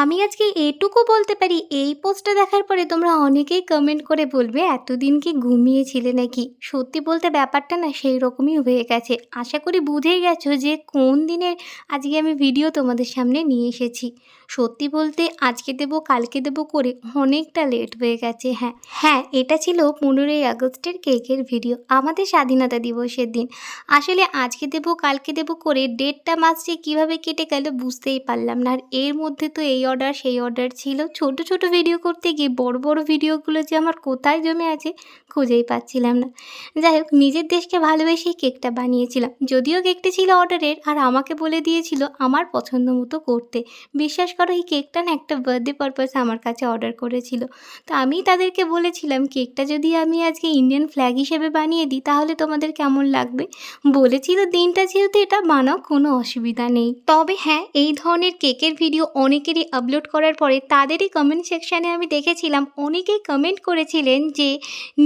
আমি আজকে এটুকু বলতে পারি, এই পোস্টটা দেখার পরে তোমরা অনেকেই কমেন্ট করে বলবে, এতদিন কি ঘুমিয়েছিলে নাকি? সত্যি বলতে ব্যাপারটা না সেই রকমই হয়ে গেছে। আশা করি বুঝেই গেছো যে কোন দিনের আজকে আমি ভিডিও তোমাদের সামনে নিয়ে এসেছি। সত্যি বলতে আজকে দেবো, কালকে দেবো করে অনেকটা লেট হয়ে গেছে হ্যাঁ। হ্যাঁ এটা ছিল পনেরোই আগস্টের কেকের ভিডিও আমাদের স্বাধীনতা দিবসের দিন। আসলে আজকে দেবো, কালকে দেবো করে ডেটটা মাস যে কীভাবে কেটে গেল বুঝতেই পারলাম না, আর এর মধ্যে তো এই অর্ডার সেই অর্ডার ছিল। ছোট ছোট ভিডিও করতে গিয়ে বড় বড় ভিডিওগুলো যে আমার কোথায় জমে আছে, খুঁজেই পাচ্ছিলাম না। যাই হোক, নিজের দেশকে ভালোবেসেই কেকটা বানিয়েছিলাম। যদিও কেকটা ছিল অর্ডারের আর আমাকে বলে দিয়েছিল আমার পছন্দ মতো করতে। বিশ্বাস করো, এই কেকটা না একটা বার্থডে পারপাসে আমার কাছে অর্ডার করেছিল। তো আমি তাদেরকে বলেছিলাম, কেকটা যদি আমি আজকে ইন্ডিয়ান ফ্ল্যাগ হিসেবে বানিয়ে দিই, তাহলে তোমাদের কেমন লাগবে? বলেছিল, দিনটা যেহেতু এটা বানাও, কোনো অসুবিধা নেই। তবে হ্যাঁ এই ধরনের কেকের ভিডিও অনেকেরই আপলোড করার পরে তাদেরই কমেন্ট সেকশানে আমি দেখেছিলাম, অনেকেই কমেন্ট করেছিলেন যে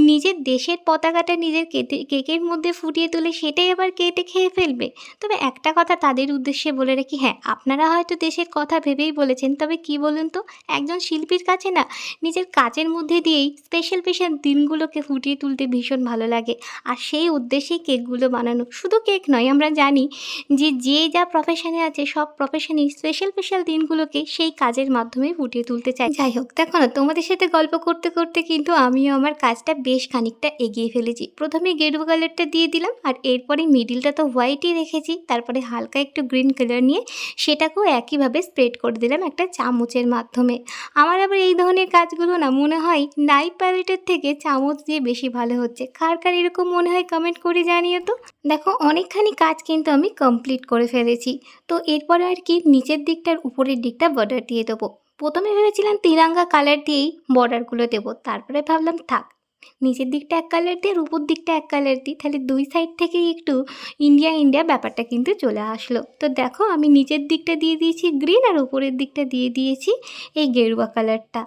নিজের দেশের পতাকাটা নিজের কেকের মধ্যে ফুটিয়ে তুলে সেটাই আবার কেটে খেয়ে ফেলবে। তবে একটা কথা তাদের উদ্দেশ্যে বলে রাখি হ্যাঁ আপনারা হয়তো দেশের কথা ভেবেই বলেছেন, তবে কি বলুন তো, একজন শিল্পীর কাছে না, নিজের কাজের মধ্যে দিয়েই স্পেশাল স্পেশাল দিনগুলোকে ফুটিয়ে তুলতে ভীষণ ভালো লাগে। আর সেই উদ্দেশ্যেই কেকগুলো বানানো শুধু কেক নয়, আমরা জানি যে যে যা প্রফেশনে আছে, সব প্রফেশনেই স্পেশাল স্পেশাল দিনগুলোকে সেই কাজের মাধ্যমে ফুটিয়ে তুলতে চাই। যাই হোক, দেখো না, তোমাদের সাথে গল্প করতে করতে কিন্তু আমিও আমার কাজটা বেশ খানিকটা এগিয়ে ফেলেছি। প্রথমে গেরুয়া কালারটা দিয়ে দিলাম আর এরপরে মিডিলটা তো হোয়াইটই রেখেছি। তারপরে হালকা একটু গ্রিন কালার নিয়ে সেটাকেও একইভাবে স্প্রেড করে দিলাম একটা চামচের মাধ্যমে। আমার আবার এই ধরনের কাজগুলো না মনে হয় নাইফ প্যালেটের থেকে চামচ দিয়ে বেশি ভালো হচ্ছে। কার কার এরকম মনে হয় কমেন্ট করে জানিও তো। দেখো, অনেকখানি কাজ কিন্তু আমি কমপ্লিট করে ফেলেছি। তো এরপরে আর কি নিচের দিকটার উপরের দিকটা বর্ডার দিয়ে দেবো। প্রথমে ভেবেছিলাম তিরাঙ্গা কালার দিয়েই বর্ডারগুলো দেবো, তারপরে ভাবলাম থাক। নিচের দিকটা এক কালার দিই আর উপর দিকটা এক কালার দিই, তাহলে দুই সাইড থেকেই একটু ইন্ডিয়া ইন্ডিয়া ব্যাপারটা কিন্তু চলে আসলো। তো দেখো, আমি নিচের দিকটা দিয়ে দিয়েছি গ্রিন আর উপরের দিকটা দিয়ে দিয়েছি এই গেরুয়া কালারটা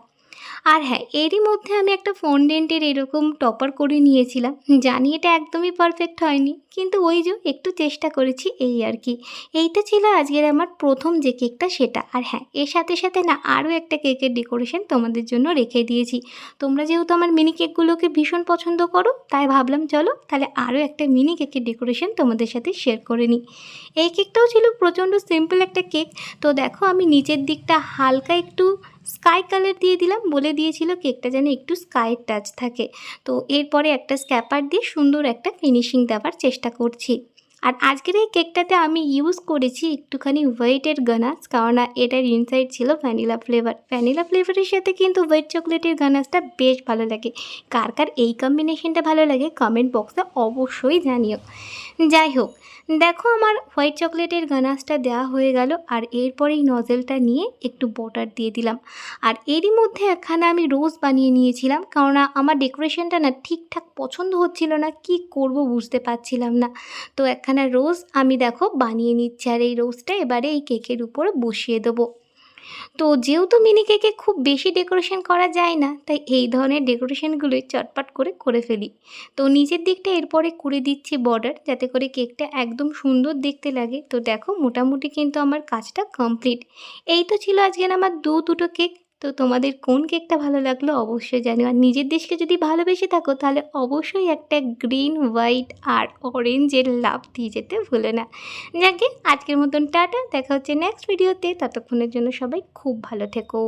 আর হ্যাঁ এরই মধ্যে আমি একটা ফন্ডেন্টের এরকম টপার করে নিয়েছিলাম। জানি এটা একদমই পারফেক্ট হয়নি, কিন্তু ওই যে একটু চেষ্টা করেছি এই আর কি। এইটা ছিল আজকের আমার প্রথম যে কেকটা সেটা। আর হ্যাঁ এর সাথে সাথে না আরও একটা কেকের ডেকোরেশন তোমাদের জন্য রেখে দিয়েছি। তোমরা যেহেতু আমার মিনি কেকগুলোকে ভীষণ পছন্দ করো, তাই ভাবলাম চলো তাহলে আরও একটা মিনি কেকের ডেকোরেশন তোমাদের সাথে শেয়ার করে নিই। এই কেকটাও ছিল প্রচণ্ড সিম্পল একটা কেক। তো দেখো আমি নিচের দিকটা হালকা একটু স্কাই কালার দিয়ে দিলাম। বলে দিয়েছিল কেকটা যেন একটু স্কাই টাচ থাকে। তো এরপরে একটা স্ক্যাপার দিয়ে সুন্দর একটা ফিনিশিং দেওয়ার চেষ্টা করছি। আর আজকের এই কেকটাতে আমি ইউজ করেছি একটুখানি হোয়াইটের গানাস কারণ এটার ইনসাইড ছিল ভ্যানিলা ফ্লেভার ভ্যানিলা ফ্লেভারের সাথে কিন্তু হোয়াইট চকলেটের গানাসটা বেশ ভালো লাগে। কার কার এই কম্বিনেশনটা ভালো লাগে কমেন্ট বক্সে অবশ্যই জানিও। যাই হোক, দেখো আমার হোয়াইট চকলেটের গানাসটা দেওয়া হয়ে গেল, আর এরপরেই নজেলটা নিয়ে একটু বটার দিয়ে দিলাম। আর এরই মধ্যে একখানা আমি রোজ বানিয়ে নিয়েছিলাম, কারণ আমার ডেকোরেশনটা না ঠিকঠাক পছন্দ হচ্ছিল না, কি করব বুঝতে পারছিলাম না। তো একখানা রোজ আমি দেখো বানিয়ে নিচ্ছি আর এই রোজটা এবারে এই কেকের উপর বসিয়ে দেবো। তো যেহেতু মিনি কেকে খুব বেশি ডেকোরেশন করা যায় না, তাই এই ধরনের ডেকোরেশনগুলোই চটপট করে করে ফেলি। তো নিচের দিকটা এরপরে করে দিচ্ছি বর্ডার যাতে করে কেকটা একদম সুন্দর দেখতে লাগে। তো দেখো মোটামুটি কিন্তু আমার কাজটা কমপ্লিট এই তো ছিল আজকের আমার দু দুটো কেক তো তোমাদের কোন কেকটা ভালো লাগল অবশ্যই জানিও। আর নিজের দেশকে যদি ভালোবেসে থাকো, তাহলে অবশ্যই একটা গ্রিন, হোয়াইট আর অরেঞ্জের লাভ দিয়ে যেতে ভুলে না। যাকে আজকের মতন টাটা, দেখা হচ্ছে নেক্সট ভিডিওতে। ততক্ষণের জন্য সবাই খুব ভালো থেকো।